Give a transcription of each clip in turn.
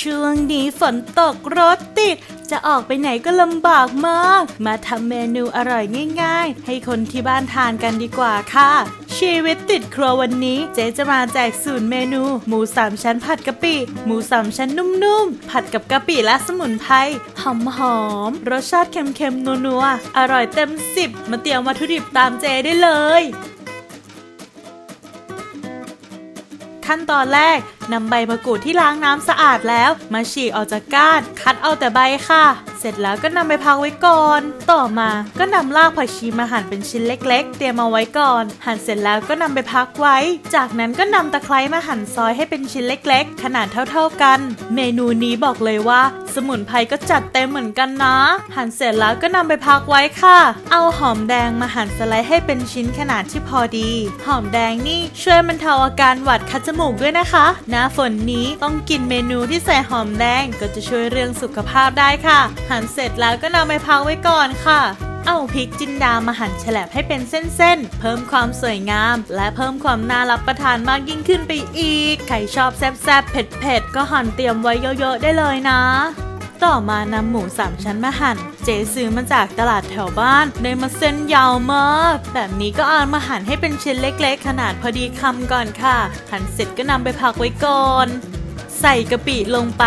ช่วงนี้ฝนตกรถติด จะออกไปไหนก็ลำบากมาก มาทำเมนูอร่อยง่าย ๆ ให้คนที่บ้านทานกันดีกว่าค่ะ ชีวิตติดครัววันนี้เจ๊จะมาแจกสูตรเมนู หมูสามชั้นผัดกะปิ หมูสามชั้นนุ่มๆ ผัดกับกะปิและสมุนไพรหอมๆรสชาติเค็มๆนัวๆ อร่อยเต็มสิบมาเตรียมวัตถุดิบตามเจ๊ได้เลย ขั้นตอนแรกนำใบมะกรูดที่ล้างน้ำสะอาดแล้ว มาฉีกออกจากก้าน คัดเอาแต่ใบค่ะเสร็จแล้วก็นำไปพักไว้ก่อน ต่อมาก็นำรากผักชีมาหั่นเป็นชิ้นเล็ก ๆ เตรียมเอาไว้ก่อน หั่นเสร็จแล้วก็นำไปพักไว้ จากนั้นก็นำตะไคร้มาหั่นซอยให้เป็นชิ้นเล็ก ๆ ขนาดเท่า ๆกัน เมนูนี้บอกเลยว่า สมุนไพรก็จัดเต็มเหมือนกันนะ หั่นเสร็จแล้วก็นำไปพักไว้ค่ะ เอาหอมแดงมาหั่นสไลด์ให้เป็นชิ้นขนาดที่พอดี หอมแดงนี่ช่วยบรรเทาอาการหวัดคัดจมูกด้วยนะคะหน้าฝนนี้ต้องกินเมนูที่ใส่หอมแดงก็จะช่วยเรื่องสุขภาพได้ค่ะหั่นเสร็จแล้วก็นำไปพักไว้ก่อนค่ะ เอาพริกจินดามาหั่นแฉลบให้เป็นเส้นๆ เพิ่มความสวยงาม และเพิ่มความน่ารับประทานมากยิ่งขึ้นไปอีก ใครชอบแซ่บๆ เผ็ดๆ ก็หั่นเตรียมไว้เยอะๆ ได้เลยนะต่อมานำหมูสามชั้นมาหั่น เจซื้อมาจากตลาดแถวบ้านได้มาเส้นยาวมาก แบบนี้ก็เอามาหั่นให้เป็นชิ้นเล็กๆ ขนาดพอดีคำก่อนค่ะ หั่นเสร็จก็นำไปพักไว้ก่อน ใส่กะปิลงไป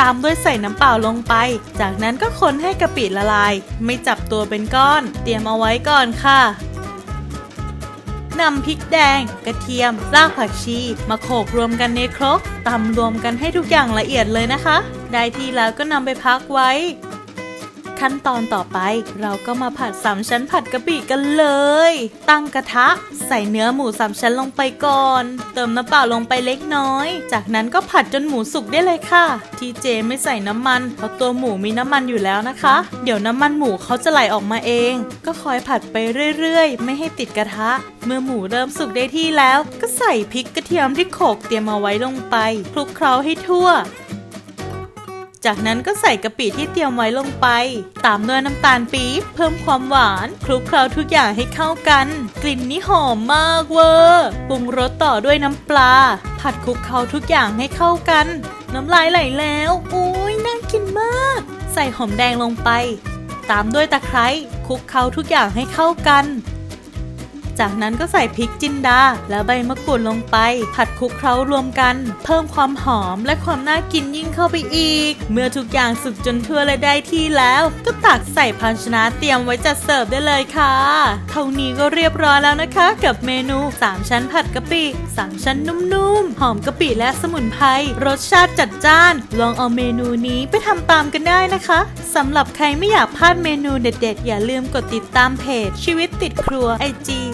ตามด้วยใส่น้ำเปล่าลงไป จากนั้นก็คนให้กะปิละลาย ไม่จับตัวเป็นก้อน เตรียมเอาไว้ก่อนค่ะนำพริกแดง กระเทียม รากผักชี มาโขลกรวมกันในครกตำรวมกันให้ทุกอย่างละเอียดเลยนะคะ ได้ที่แล้วก็นำไปพักไว้ ขั้นตอนต่อไปเราก็มาผัดสามชั้นผัดกะปิกันเลย ตั้งกระทะ ใส่เนื้อหมูสามชั้นลงไปก่อน เติมน้ำเปล่าลงไปเล็กน้อย จากนั้นก็ผัดจนหมูสุกได้เลยค่ะ ที่เจไม่ใส่น้ำมันเพราะตัวหมูมีน้ำมันอยู่แล้วนะคะ เดี๋ยวน้ำมันหมูเขาจะไหลออกมาเอง ก็คอยผัดไปเรื่อยๆ ไม่ให้ติดกระทะ เมื่อหมูเริ่มสุกได้ที่แล้ว ก็ใส่พริกกระเทียมที่โขกเตรียมเอาไว้ลงไปคลุกเคล้าให้ทั่ว จากนั้นก็ใส่กะปิที่เตรียมไว้ลงไป ตามด้วยน้ำตาลปี๊บเพิ่มความหวาน คลุกเคล้าทุกอย่างให้เข้ากัน กลิ่นนี่หอมมากเวอร์ปรุงรสต่อด้วยน้ำปลา ผัดคลุกเคล้าทุกอย่างให้เข้ากัน น้ำลายไหลแล้วอุ้ยน่ากินมาก ใส่หอมแดงลงไป ตามด้วยตะไคร้คลุกเคล้าทุกอย่างให้เข้ากัน จากนั้นก็ใส่พริกจินดา และใบมะกรูดลงไป ผัดคลุกเคล้ารวมกัน เพิ่มความหอมและความน่ากินยิ่งเข้าไปอีก เมื่อทุกอย่างสุกจนทั่วและได้ที่แล้ว ก็ตักใส่ภาชนะเตรียมไว้จัดเสิร์ฟได้เลยค่ะ เท่านี้ก็เรียบร้อยแล้วนะคะ กับเมนู 3 ชั้นผัดกะปิ3ชั้นนุ่มๆ หอมกะปิและสมุนไพรรสชาติจัดจ้าน ลองเอาเมนูนี้ไปทำตามกันได้นะคะสำหรับใครไม่อยากพลาดเมนูเด็ดๆ อย่าลืมกดติดตามเพจชีวิตติดครัว IG